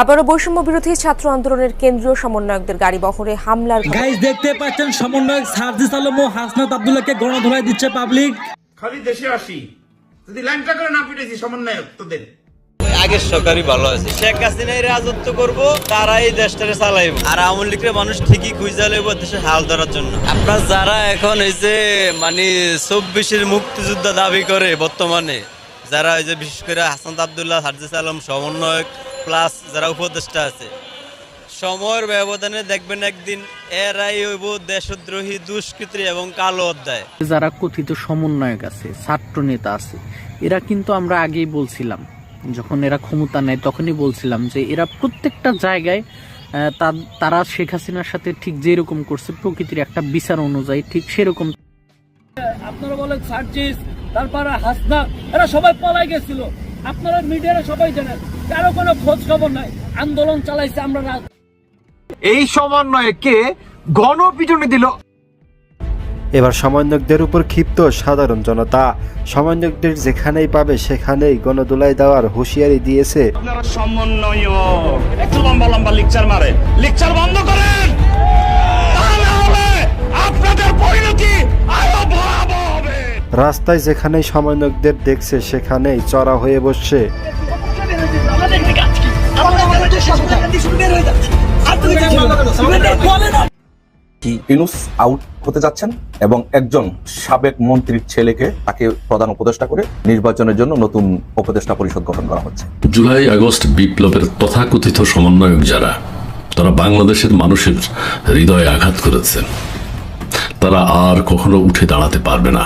আবারও বৈষম্য বিরোধী ছাত্র আন্দোলনের কেন্দ্রীয় সমন্বয়কদের গাড়ি বহরে হামলার গাইজ দেখতে পাচ্ছেন সমন্বয়ক সার্জিস আলম ও হাসনাত আব্দুল্লাহকে গণধোলাই দিচ্ছে পাবলিক। খালি দেশে আসি। যদি ল্যাংটা করে না পিটেছি সমন্বয়ক তোদের। আগের সরকারই ভালো আছে। শেখ হাসিনাই রাজত্ব করব তারাই দেশটারে চালাইব। আর আওয়ামী লীগের মানুষ ঠিকই খুঁজে লইব দেশের হাল ধরার জন্য। আপনার যারা এখন এই যে মানে চব্বিশের মুক্তিযোদ্ধা দাবি করে বর্তমানে যারা ওই যে বিশেষ করে হাসান আবদুল্লাহ হারজিস আলম সমন্বয়ক প্লাস যারা উপদেষ্টা আছে। সময়ের ব্যবধানে দেখবেন একদিন এরাই হইব দেশদ্রোহী দুষ্কৃতী এবং কালো অধ্যায়। যারা কথিত সমন্বয়ক আছে ছাত্র নেতা আছে এরা কিন্তু আমরা আগেই বলছিলাম যখন এরা ক্ষমতা নেয় তখনই বলছিলাম যে এরা প্রত্যেকটা জায়গায় তারা শেখ হাসিনার সাথে ঠিক যেরকম করছে প্রকৃতির একটা বিচার অনুযায়ী ঠিক সেরকম। আপনারা বলেন সার্জিস তারপরে হাসনা এরা সবাই পলাই গেছিল। আপনারা মিডিয়ারা সবাই জানেন। কারও কোনো খোঁজ খবর নাই। আন্দোলন চালাইছে আমরা এই সমন্বয়কে গণপিটুনি দিল? এবার সমন্বয়কদের উপর ক্ষিপ্ত সাধারণ জনতা। সমন্বয়কদের যেখানেই পাবে সেখানেই গণদোলাই দেওয়ার হুঁশিয়ারি দিয়েছে। একটু লম্বা লম্বা লিকচার মারে লিকচার বন্ধ করেন! তা না হলে আপনাদের পরিণতি আরও ভয়াবহ হবে। রাস্তায় যেখানেই সমন্বয়কদের দেখছে সেখানেই চড়া হয়ে বসছে। ইনুস আউট হতে যাচ্ছেন এবং একজন সাবেক মন্ত্রীর ছেলেকে তাকে প্রধান উপদেষ্টা করে নির্বাচনের জন্য নতুন উপদেষ্টা পরিষদ গঠন করা হচ্ছে। জুলাই আগস্ট বিপ্লবের তথাকথিত সমন্বয়ক যারা তারা বাংলাদেশের মানুষের হৃদয়ে আঘাত করেছে। তারা আর কখনো উঠে দাঁড়াতে পারবে না।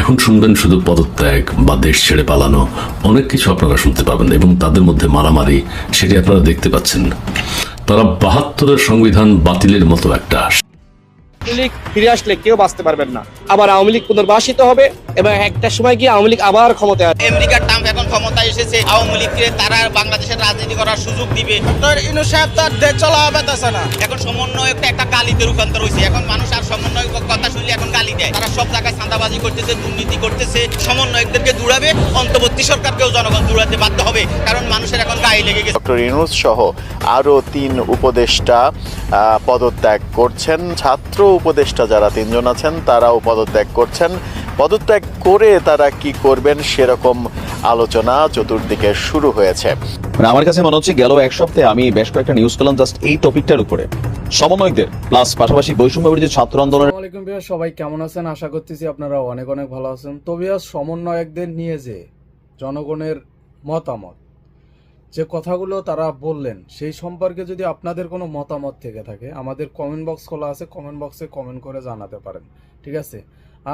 এখন শুনবেন শুধু পদত্যাগ বা দেশ ছেড়ে পালানো। অনেক কিছু আপনারা শুনতে পাবেন এবং তাদের মধ্যে মারামারি সেটি আপনারা দেখতে পাচ্ছেন। তারা বাহাত্তরের সংবিধান বাতিলের মতো একটা লীগ ফিরে আসলে কেউ বাঁচতে পারবেন না। আবার আওয়ামী লীগ পুনর্বাসিত হবে এবং একটা সময় গিয়ে আওয়ামী লীগ আবার ক্ষমতায় আসবে। আমেরিকার ট্রাম্প এখন ক্ষমতায় এসেছে আওয়ামী লীগকে তারা বাংলাদেশের রাজনীতি করার সুযোগ দিবে। তোর ইনু সাহেব তার দেশ চলা হবে না এখন সমন্বয়কটা একটা গালিতে রূপান্তর হয়েছে। এখন মানুষ আর এখন তারা সব জায়গায় চাঁদাবাজি করতেছে, দুর্নীতি করতেছে, সমন্বয়কদেরকে দূরাবে অন্তর্বর্তী সরকারকেও জনগণ দূরাতে বাধ্য হবে, কারণ মানুষের এখন গায়ে লেগে গেছে। ডক্টর ইনুস সহ আরও তিন উপদেষ্টা পদত্যাগ করছেন। ছাত্র উপদেষ্টা যারা তিনজন আছেন, তারাও পদত্যাগ করছেন। পদত্যাগ করে তারা কি করবেন সেরকম আলোচনা চতুর্দিকে শুরু হয়েছে। মানে আমার কাছে মনে হচ্ছে গেল এক সপ্তাহে আমি বেশ কয়েকটা নিউজ পেলাম জাস্ট এই টপিকটার উপরে। সমন্বয়কদের প্লাস পাশাপাশি বৈষম্য বিরোধী ছাত্র আন্দোলন সবাই কেমন আছেন? আশা করতেছি আপনারা অনেক অনেক ভালো আছেন। তো সমন্বয়কদের নিয়ে যে জনগণের মতামত যে কথাগুলো তারা বললেন সেই সম্পর্কে যদি আপনাদের কোনো মতামত থেকে থাকে আমাদের কমেন্ট বক্স খোলা আছে কমেন্ট বক্সে কমেন্ট করে জানাতে পারেন। ঠিক আছে?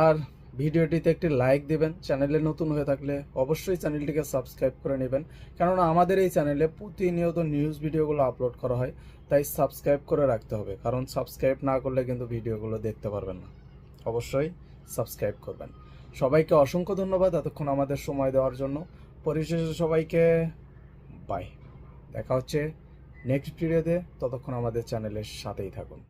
আর ভিডিওটিতে একটি লাইক দেবেন চ্যানেলে নতুন হয়ে থাকলে অবশ্যই চ্যানেলটিকে সাবস্ক্রাইব করে নেবেন। কেননা আমাদের এই চ্যানেলে প্রতিনিয়ত নিউজ ভিডিওগুলো আপলোড করা হয়, তাই সাবস্ক্রাইব করে রাখতে হবে। কারণ সাবস্ক্রাইব না করলে কিন্তু ভিডিওগুলো দেখতে পারবেন না। অবশ্যই সাবস্ক্রাইব করবেন। সবাইকে অসংখ্য ধন্যবাদ এতক্ষণ আমাদের সময় দেওয়ার জন্য। পরিশেষে সবাইকে বাই দেখা হচ্ছে নেক্সট ভিডিওতে ততক্ষণ আমাদের চ্যানেলের সাথেই থাকুন।